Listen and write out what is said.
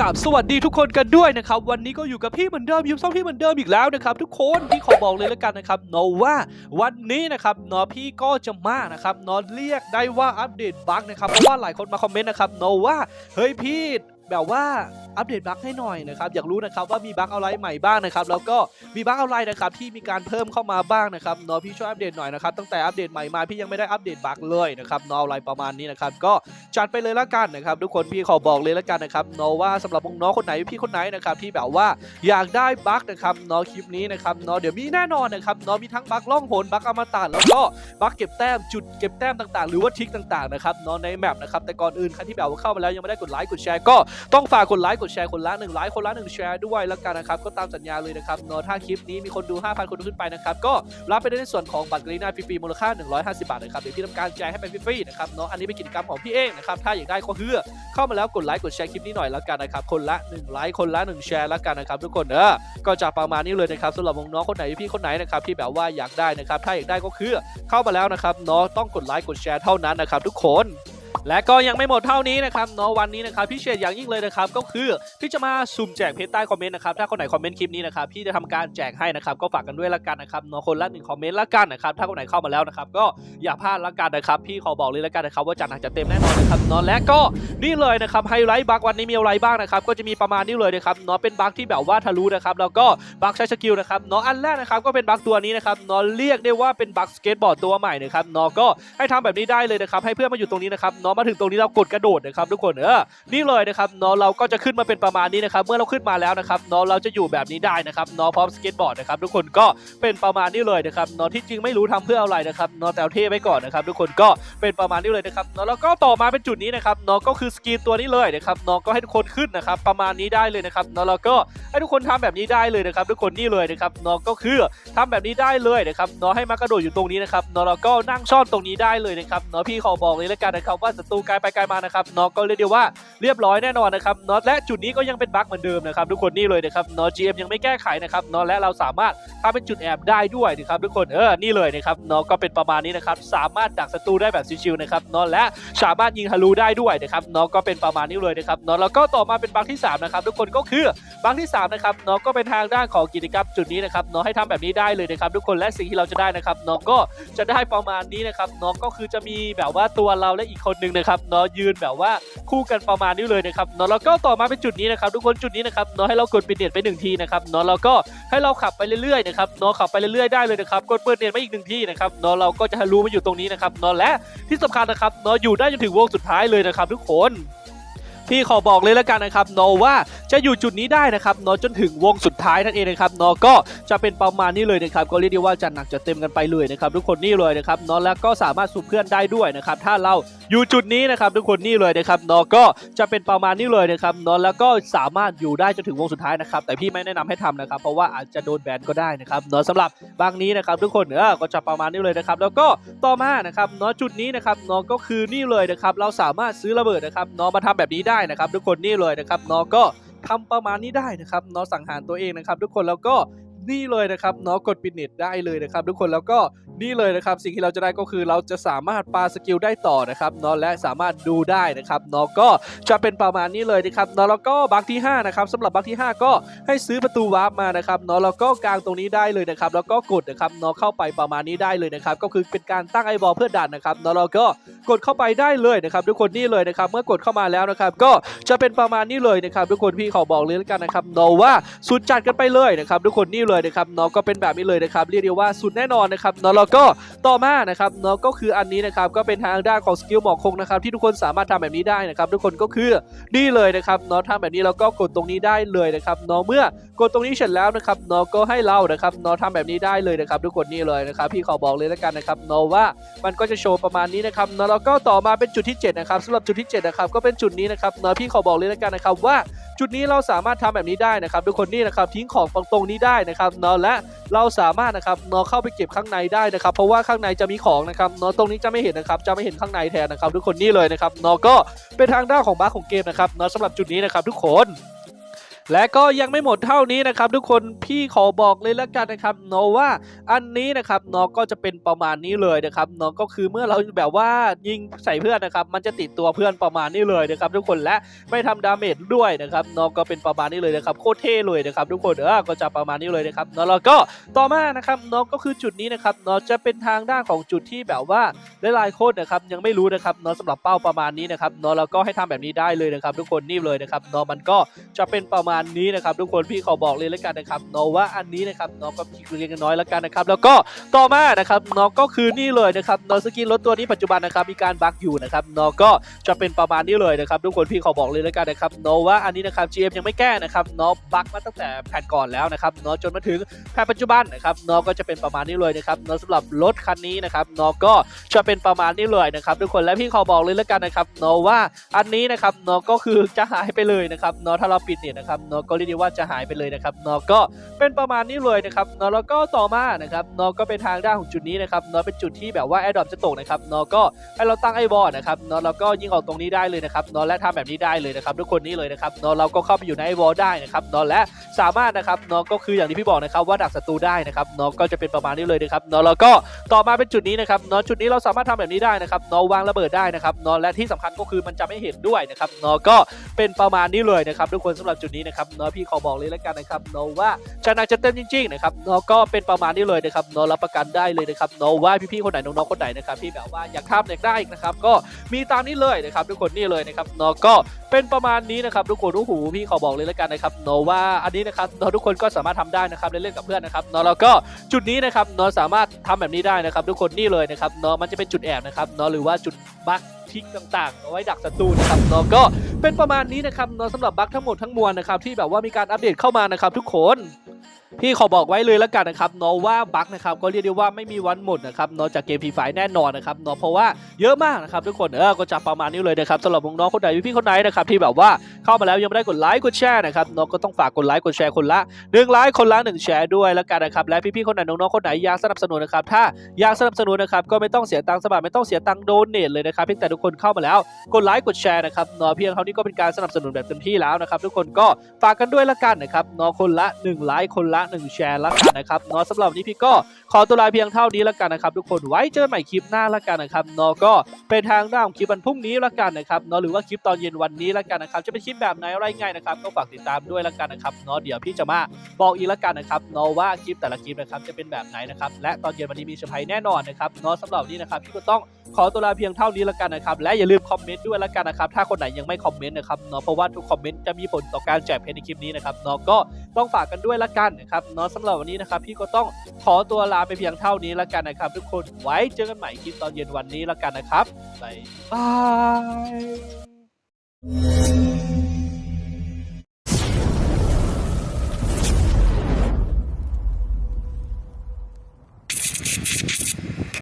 กับสวัสดีทุกคนกันด้วยนะครับ วันนี้ก็อยู่กับพี่เหมือนเดิมอยูซ่องพี่เหมือนเดิมอีกแล้วนะครับ ทุกคนพี่ขอบอกเลยแล้วกันนะครับเนาะว่าวันนี้นะครับเนาะพี่ก็จะมานะครับเนาะเรียกได้ว่าอัปเดตบั๊กนะครับเพราะว่าหลายคนมาคอมเมนต์นะครับเนาะว่าเฮ้ยพี่แบบว่า อัปเดตบั๊กให้หน่อยนะครับอยากรู้นะครับว่ามีบั๊กอะไรใหม่บ้างนะครับแล้วก็มีบั๊กอะไรนะครับที่มีการเพิ่มเข้ามาบ้างนะครับเนอะพี่ช่วยอัปเดตหน่อยนะครับตั้งแต่อัปเดตใหม่มาพี่ยังไม่ได้อัปเดตบั๊กเลยนะครับเนอะอะไรประมาณนี้นะครับก็จัดไปเลยละกันนะครับทุกคนพี่ขอบอกเลยละกันนะครับเนาะว่าสำหรับน้องคนไหนพี่คนไหนนะครับที่แบบว่าอยากได้บั๊กนะครับเนาะคลิปนี้นะครับเนาะเดี๋ยวมีแน่นอนนะครับเนาะมีทั้งบั๊กล่องหนบั๊กอมตะแล้วก็บั๊กเก็บแต้มจุดเก็บแต้มต่างๆ หรือว่าทริกต่างๆนะครับเนาะในแมปนะครับแต่ก่อนอื่นใครที่แบบว่าเข้ามาแล้วยังไม่ได้กดไลค์กดแชร์ก็ต้องฝากกดไลค์ดแชร์คนละหนึ่งไลค์คนละหนึ่งแชร์ด้วยและกันนะครับก็ตามสัญญาเลยนะครับเนาะถ้าคลิปนี้มีคนดู 5,000 คนขึ้นไปนะครับก็รับไปได้ในส่วนของบัตรกรีนาฟรีๆมูลค่า 150 บาทนะครับเดี๋ยวพี่ทำการแจกให้เป็นฟรีๆนะครับเนาะอันนี้เป็นกิจกรรมของพี่เองนะครับถ้าอยากได้ก็คือเข้ามาแล้วกดไลค์กดแชร์คลิปนี้หน่อยแล้วกันนะครับคนละ1ไลค์คนละ1แชร์แล้วกันนะครับทุกคนเออก็จะประมาณนี้เลยนะครับสำหรับน้องๆคนไหนพี่คนไหนนะครับที่แบบว่าอยากได้นะครับถ้าอยากได้ก็คือเข้ามาแล้วนะครับเนาะต้องกดไลค์กดแชร์เท่านั้นนะครับทุกคน และก็ยังไม่หมดเท่านี้นะครับเนาะวันนี้นะครับพี่เชษอย่างยิ่งเลยนะครับก็คือพี่จะมาสุ่มแจกเพจใต้คอมเมนต์นะครับถ้าคนไหนคอมเมนต์คลิปนี้นะครับพี่จะทำการแจกให้นะครับก็ฝากกันด้วยละกันนะครับเนาะคนละหนึ่งคอมเมนต์ละกันนะครับถ้าคนไหนเข้ามาแล้วนะครับก็อย่าพลาดละกันนะครับพี่ขอบอกเลยละกันนะครับว่าจัดหนักจัดเต็มแน่นอนนะครับเนาะและก็นี่เลยนะครับไฮไลท์บัควันนี้มีอะไรบ้างนะครับก็จะมีประมาณนี้เลยนะครับเนาะเป็นบัคที่แบบว่าทะลุนะครับแล้วก็บัคใช้สกิลนะครับเนาะอันแรกนะครับก็เป็นบัคตัวนี้นะครับเนาะเรียกได้ว่าเป็นบัคสเก็ตบอร์ดตัวใหม่นะครับเนาะก็ให้ทำแบบนี้ได้เลยนะครับให้เพื่อนมาอยู่ตรงนี้นะครับเนาะมาถึงตรงนี้เรากดกระโดดนะครับทุกคนเออนี่เลยนะครับเนาะเราก็จะขึ้นมาเป็นประมาณนี้นะครับเมื่อเราขึ้นมาแล้วนะครับเนาะเราจะอยู่แบบนี้ได้นะครับเนาะพร้อมสเก็ตบอร์ดนะครับทุกคนก็เป็นประมาณนี้เลยนะครับเนาะที่จริงไม่รู้ทำเพื่ออะไรนะครับเนาะแต่เอาเท่ไว้ก่อนนะครับทุกคนก็เป็นประมาณนี้เลยนะครับเนาะแล้วก็ต่อมาเป็นจุดนี้นะครับเนาะก็คือสกรีนตัวนี้เลยนะครับเนาะก็ให้ทุกคนขึ้นนะครับประมาณนี้ได้เลยนะครับเนาะแล้วก็ให้ทุกคนทำแบบนี้ได้เลยนะครับทุกคนนี่เลยนะครับเนาะก็คือทำแบบนี้ได้เลยนะครับเนาะให้มากระโดดอยู่ตรงนี้นะครับเนาะแล้วก็นั่งซ่อนตรงนี้ได้เลยนะครับเนาะพี่ขอบอกเลยแล้วกันนะครับว่าศัตรูไกลไปไกลมานะครับนาะก็เรียกได้ว่าเรียบร้อยแน่นอนนะครับเนาะและจุดนี้ก็ยังเป็นบั๊กเหมือนเดิมนะครับทุกคนนี่เลยนะครับเนาะ GM ยังไม่แก้ไขนะครับเนาะและเราสามารถทำเป็นจุดแอบได้ด้วยนะครับทุกคนเออนี่เลยนะครับเนาะก็เป็นประมาณนี้นะครับสามารถดักศัตรูได้แบบชิวๆนะครับเนาะและสามารถยิงทะลุได้ด้วยนะครับเนาะก็เป็นประมาณนี้เลยนะครับเนาะแล้วก็ต่อมาเป็นบั๊กที่สามนะครับทุกคนก็คือบั๊กที่สามนะครับเนาะก็เป็นทางด้านของกิจกรรมจุดนี้นะครับเนาะให้ทำแบบนี้ได้เลยนะครับทุกคนและสิ่งที่เราจะได้นะครับเนาะก็จะได้ประมาณนี้นะครับเนาะก็คือจะมีแบบว่าตัวเราและอีกคนนึงนะครับเนาะยืนแบบว่าคู่กันประมาณนี้เลยนะครับเนาะแล้วก็ต่อมาเป็นจุดนี้นะครับทุกคนจุดนี้นะครับเนาะให้เรากดปิดเน็ตไปหนึ่งทีนะครับเนาะแล้วก็ให้เราขับไปเรื่อยๆนะครับเนาะขับไปเรื่อยๆได้เลยนะครับกดเปิดเน็ตไปอีกหนึ่งทีนะครับเนาะเราก็จะทะลุมาอยู่ตรงนี้นะครับเนาะและที่สำคัญนะครับเนาะอยู่ได้จนถึงวงสุดท้ายเลยนะครับทุกคน พี่ขอบอกเลยแล้วกันนะครับนาะว่าจะอยู่จุดนี้ได้นะครับนาะจนถึงวงสุดท้ายนั่นเองนะครับนาะก็จะเป็นประมาณนี้เลยนะครับก็เรียกได้ว่าจะหนักจะเต็มกันไปเลยนะครับทุกคนนี่เลยนะครับนาะแล้วก็สามารถสุ่มเพื่อนได้ด้วยนะครับถ้าเราอยู่จุดนี้นะครับทุกคนนี่เลยนะครับนาะก็จะเป็นประมาณนี้เลยนะครับนาะแล้วก็สามารถอยู่ได้จนถึงวงสุดท้ายนะครับแต่พี่ไม่แนะนำให้ทำนะครับเพราะว่าอาจจะโดนแบนก็ได้นะครับนาะสำหรับบางนี้นะครับทุกคนเออก็จะประมาณนี้เลยนะครับแล้วก็ต่อมานะครับนาะจุดนี้นะครับนาะก็คือนี่เลยนะครับเราสามารถซื้อระเบิดนะครับนาะมาทำแบบนี้ได้ได้นะครับ ทุกคนนี่เลยนะครับเนาะก็ทำประมาณนี้ได้นะครับเนาะสังหารตัวเองนะครับ ทุกคนแล้วก็ นี่เลยนะครับเนาะกดปิดเน็ตได้เลยนะครับทุกคนแล้วก็นี่เลยนะครับสิ่งที่เราจะได้ก็คือเราจะสามารถปาสกิลได้ต่อนะครับเนาะและสามารถดูได้นะครับเนาะก็จะเป็นประมาณนี้เลยนะครับเนาะแล้วก็บัคที่5นะครับสำหรับบัคที่ 5 ก็ให้ซื้อประตูวาร์ปมานะครับเนาะแล้วก็กางตรงนี้ได้เลยนะครับแล้วก็กดนะครับเนาะเข้าไปประมาณนี้ได้เลยนะครับก็คือเป็นการตั้งไอบอลเพื่อดันนะครับเนาะแล้วก็กดเข้าไปได้เลยนะครับทุกคนนี่เลยนะครับเมื่อกดเข้ามาแล้วนะครับก็จะเป็นประมาณนี้เลยนะครับทุกคนพี่ขอบอกเลยแล้วกันนะครับเนาะว่าสุดจัดกันไปเลยนะครับทุกคนนี่เลยยนะครับเนาะก็เป็นแบบนี้เลยนะครับเรียกได้ว่าสุดแน่นอนนะครับเนาะแล้วก็ต่อมานะครับเนาะก็คืออันนี้นะครับก็เป็นทางด้านของสกิลหมอกคงนะครับที่ทุกคนสามารถทำแบบนี้ได้นะครับทุกคนก็คือนี่เลยนะครับเนาะทำแบบนี้แล้วก็กดตรงนี้ได้เลยนะครับเนาะเมื่อกดตรงนี้เสร็จแล้วนะครับเนาะก็ให้เรานะครับเนาะทำแบบนี้ได้เลยนะครับทุกคนนี่เลยนะครับพี่ขอบอกเลยแล้วกันนะครับเนาะว่ามันก็จะโชว์ประมาณนี้นะครับเนาะแล้วก็ต่อมาเป็นจุดที่7นะครับสำหรับจุดที่7นะครับก็เป็นจุดนี้นะครับเนาะพี่ขอบอกเลยแล้วกันนะครับว่า จุดนี้เราสามารถทำแบบนี้ได้นะครับทุกคนนี่นะครับทิ้งของตรงนี้ได้นะครับเนาะและเราสามารถนะครับเนาะเข้าไปเก็บข้างในได้นะครับ เพราะว่าข้างในจะมีของนะครับเนาะตรงนี้จะไม่เห็นนะครับจะไม่เห็นข้างในแทนนะครับ ทุกคนนี่เลยนะครับเนาะก็เป็นทางด้านของบ้าของเกมนะครับเนาะสำหรับจุดนี้นะครับทุกคน และก็ยังไม่หมดเท่านี้นะครับ ทุกคนพี่ขอบอกเลยแล้วกันนะครับเนาะว่าอันนี้นะครับเนาะก็จะเป็นประมาณนี้เลยนะครับเนาะก็คือเมื่อเราแบบว่ายิงใส่เพื่อนนะครับ มันจะติดตัวเพื่อนประมาณนี้เลยนะครับ ทุกคนและไม่ทำดาเมจด้วยนะครับเนาะก็เป็นประมาณนี้เลยนะครับโคตรเท่เลยนะครับทุกคนเออก็จะประมาณนี้เลยนะครับเนาะแล้วก็ต่อมานะครับเนาะก็คือจุดนี้นะครับเนาะจะเป็นทางด้านของจุดที่แบบว่าหลายๆคนนะครับยังไม่รู้นะครับเนาะสำหรับเป้าประมาณนี้นะครับเนาะแล้วก็ให้ทำแบบนี้ได้เลยนะครับ ทุกคนนี่เลยนะครับเนาะมันก็จะเป็นประมาณนี้นะครับทุกคนพี่ขอบอกเลยแล้วกันนะครับเนาะว่าอันนี้นะครับเนาะก็พีเล็กน้อยแล้วกันนะครับแล้วก็ต่อมานะครับเนาะก็คือนี่เลยนะครับเนาะสกินรถตัวนี้ปัจจุบันนะครับมีการบั๊กอยู่นะครับเนาะก็จะเป็นประมาณนี้เลยนะครับทุกคนพี่ขอบอกเลยแล้วกันนะครับเนาะว่าอันนี้นะครับ GM ยังไม่แก้นะครับเนาะบั๊กมาตั้งแต่แผ่นก่อนแล้วนะครับเนาะจนมาถึงแผ่นปัจจุบันนะครับเนาะก็จะเป็นประมาณนี้เลยนะครับเนาะสำหรับรถคันนี้นะครับเนาะก็จะเป็นประมาณนี้เลยนะครับทุกคนและพี่ขอบอกเลยแล้วกันนะครับเนาะว่าอันนี้นะครับเนาะก็คือจะหายไปเลยนะครับเนาะถ้าเราปิดเนี่ยนะครับเนาะก็เรียกได้ว่าจะหายไปเลยนะครับเนาะก็เป็นประมาณนี้เลยนะครับเนาะแล้วก็ต่อมานะครับเนาะก็เป็นทางด้านของจุดนี้นะครับเนาะเป็นจุดที่แบบว่าแอร์ดอปจะตกนะครับเนาะก็ให้เราตั้งไอ้บอลนะครับเนาะแล้วก็ยิงออกตรงนี้ได้เลยนะครับเนาะและทำแบบนี้ได้เลยนะครับทุกคนนี่เลยนะครับเนาะเราก็เข้าไปอยู่ในไอ้บอลได้นะครับเนาะและสามารถนะครับเนาะก็คืออย่างที่พี่บอกนะครับว่าดักศัตรูได้นะครับเนาะก็จะเป็นประมาณนี้เลยนะครับเนาะแล้วก็ต่อมาเป็นจุดนี้นะครับเนาะจุดนี้เราสามารถทำแบบนี้ได้นะครับเนาะวางระเบิดได้นะครับเนาะและที่สำคัญก็คือมันจะไม่เห็นด้วยนะครับเนาะก็เป็นประมาณนี้เลยนะครับทุกคนสำหรับจุดนี้นะครับเนาะพี่ขอบอกเลยแล้วกันนะครับเนาะว่าจะหนักจะเต็มจริงๆนะครับเนาะก็เป็นประมาณนี้เลยนะครับเนาะรับประกันได้เลยนะครับเนาะว่าพี่ๆคนไหนน้องๆคนไหนนะครับที่แบบว่าอยากทำอยากได้อีกนะครับก็มีตามนี้เลยนะครับทุกคนนี่เลยนะครับเนาะก็เป็นประมาณนี้นะครับทุกคนโอ้โหพี่ขอบอกเลยแล้วกันนะครับเนาะว่าอันนี้นะครับเนาะทุกคนก็สามารถทำได้นะครับเล่นๆกับเพื่อนนะครับเนาะแล้วก็จุดนี้นะครับเนาะสามารถทำแบบนี้ได้นะครับ ทุกคนนี่เลยนะครับเนาะมันจะเป็นจุดแอบนะครับเนาะหรือว่าจุดบั๊กทิกต่างๆเอาไว้ดักศัตรูนะครับเนาะก็เป็นประมาณนี้นะครับเนาะสำหรับบั๊กทั้งหมดทั้งมวลนะครับที่แบบว่ามีการอัปเดตเข้ามานะครับทุกคน พี่ขอบอกไว้เลยแล้วกันนะครับเนาะว่าบั๊กนะครับก็เรียกได้ว่าไม่มีวันหมดนะครับเนาะจากเกมพีไฟแน่นอนนะครับเนาะเพราะว่าเยอะมากนะครับทุกคนเออก็จะประมาณนี้เลยนะครับสำหรับน้องๆคนไหนพี่คนไหนนะครับที่แบบว่าเข้ามาแล้วยังไม่ได้กดไลค์กดแชร์นะครับเนาะก็ต้องฝากกดไลค์กดแชร์คนละหนึ่งไลค์คนละหนึ่งแชร์ด้วยแล้วกันนะครับและพี่ๆคนไหนน้องๆคนไหนอยากสนับสนุนนะครับถ้าอยากสนับสนุนนะครับก็ไม่ต้องเสียตังค์สมัครไม่ต้องเสียตังค์โดเนทเลยนะครับเพียงแต่ทุกคนเข้ามาแล้วกดไลค์กดแชร์นะครับเนาะเพียงเท่านี้ก็เป็นการสนับสนุนแบบเต็มที่แล้วนะครับทุกคนก็ฝากกันด้วยละกันนะครับเนาะคนละหนึ่งไลค์คนละหนึ่งแชร์ละกันนะครับเนาะสำหรับนี้พี่ก็ขอตัวลาเพียงเท่านี้ละกันนะครับทุกคนไว้เจอกันใหม่คลิปหน้าละกันนะครับเนาะก็เป็นทางด้านของคลิปวันพรุ่งนี้ละกันนะครับเนาะหรือว่าคลิปตอนเย็นวันนี้ละกันนะครับจะเป็นคลิปแบบไหนอะไรไงนะครับก็ฝากติดตามด้วยละกันนะครับเนาะเดี๋ยวพี่จะมาบอกอีกละกันนะครับเนาะว่าคลิปแต่ละคลิปนะครับจะเป็นแบบไหนนะครับและตอนเย็นวันนี้มีเซอร์ไพรส์แน่นอนนะครับเนาะสำหรับนี้นะครับพี่ก็ต้องขอตัวลาเพียงเท่านี้ละกันนะครับ และอย่าลืมคอมเมนต์ด้วยละกันนะครับ ถ้าคนไหนยังไม่คอมเมนต์นะครับเนาะเพราะว่าทุกคอมเมนต์จะมีผลต่อการแจกเพจในคลิปนี้นะครับเนาะก็ต้องฝากกันด้วยละกันนะครับเนาะสำหรับวันนี้นะครับพี่ก็ต้องขอตัวลาไปเพียงเท่านี้ละกันนะครับ ทุกคนไว้เจอกันใหม่คลิปตอนเย็นวันนี้ละกันนะครับบ๊ายบาย